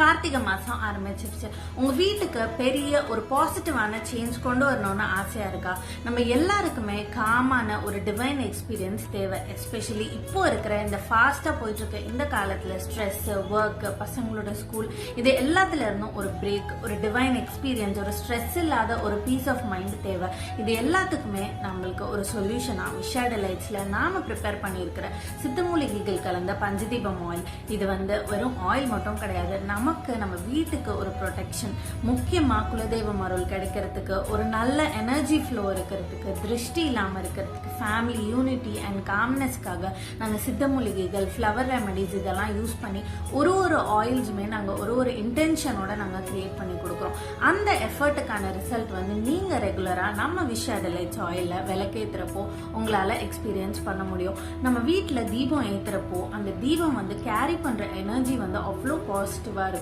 கார்த்திகை மாசம் ஆரம்பிச்சிருச்சு. உங்க வீட்டுக்கு பெரிய ஒரு பாசிட்டிவான சேஞ்ச் கொண்டு வரணும்னு ஆசையா இருக்கா? நம்ம எல்லாருக்குமே காமான ஒரு டிவைன் எக்ஸ்பீரியன்ஸ் தேவை. எஸ்பெஷலி இப்போ இருக்கிற இந்த ஃபாஸ்டா போயிட்டு இருக்க இந்த காலத்துல ஸ்ட்ரெஸ் ஒர்க் பசங்களோட ஸ்கூல் இது எல்லாத்துல இருந்தும் ஒரு பிரேக் ஒரு டிவைன் எக்ஸ்பீரியன்ஸ் ஒரு ஸ்ட்ரெஸ் இல்லாத ஒரு பீஸ் ஆஃப் மைண்ட் தேவை. இது எல்லாத்துக்குமே நம்மளுக்கு ஒரு சொல்யூஷனா விஷாட லைட்ஸ்ல நாம ப்ரிப்பேர் பண்ணியிருக்கிற சித்தமூலிகைகள் கலந்த பஞ்சதீபம் ஆயில் இது வந்து வெறும் ஆயில் மட்டும் கிடையாது நம்ம நமக்கு நம்ம வீட்டுக்கு ஒரு ப்ரொடெக்ஷன் முக்கியமாக குலதெய்வம் அருள் கிடைக்கிறதுக்கு ஒரு நல்ல எனர்ஜி ஃப்ளோ இருக்கிறதுக்கு திருஷ்டி இல்லாமல் இருக்கிறதுக்கு ஃபேமிலி யூனிட்டி அண்ட் காம்னஸ்க்காக நாங்கள் சித்த மூலிகைகள் ஃப்ளவர் ரெமடிஸ் இதெல்லாம் யூஸ் பண்ணி ஒரு ஒரு ஆயில்ஸுமே நாங்கள் ஒரு ஒரு இன்டென்ஷனோட நாங்கள் கிரியேட் பண்ணி கொடுக்குறோம். அந்த எஃபர்ட்டுக்கான ரிசல்ட் வந்து நீங்கள் ரெகுலராக நம்ம விஷ் அடலைட்ஸ் ஆயிலில் விளக்கேற்றுறப்போ உங்களால் எக்ஸ்பீரியன்ஸ் பண்ண முடியும். நம்ம வீட்டில் தீபம் ஏற்றுறப்போ அந்த தீபம் வந்து கேரி பண்ணுற எனர்ஜி வந்து அவ்வளோ பாசிட்டிவாக இருக்கும்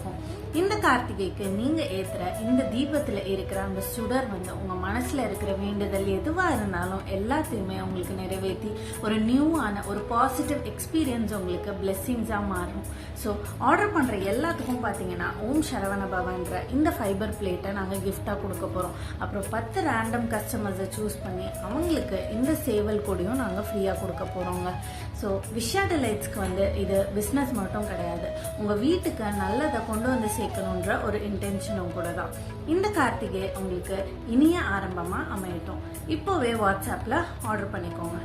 இந்த கார்த்திகைக்கு நீங்கள் ஏத்துற இந்த தீபத்தில் இருக்கிற அந்த சுடர் வந்து உங்கள் மனசில் இருக்கிற வேண்டுதல் எதுவாக இருந்தாலும் எல்லாத்தையுமே உங்களுக்கு நிறைவேற்றி ஒரு நியூவான ஒரு பாசிட்டிவ் எக்ஸ்பீரியன்ஸ் உங்களுக்கு பிளெஸ்ஸிங்ஸா மாறும். ஸோ ஆர்டர் பண்ணுற எல்லாத்துக்கும் பார்த்தீங்கன்னா ஓம் சரவண பவன்ற இந்த ஃபைபர் பிளேட்டை நாங்கள் கிஃப்டா கொடுக்க போகிறோம் அப்புறம் பத்து ரேண்டம் கஸ்டமர்ஸை சூஸ் பண்ணி அவங்களுக்கு இந்த சேவல் கொடியும் நாங்கள் ஃப்ரீயாக கொடுக்க போகிறோங்க ஸோ விஷா லைட்ஸ்க்கு வந்து இது பிஸ்னஸ் மட்டும் கிடையாது. உங்கள் வீட்டுக்கு நல்லதை கொண்டு வந்து சேர்க்கணுன்ற ஒரு இன்டென்ஷனும் கூட தான் இந்த கார்த்திகை உங்களுக்கு இனிய ஆரம்பமாக அமையட்டும். இப்போவே வாட்ஸ்அப்பில் ஆர்டர் பண்ணிக்கோங்க.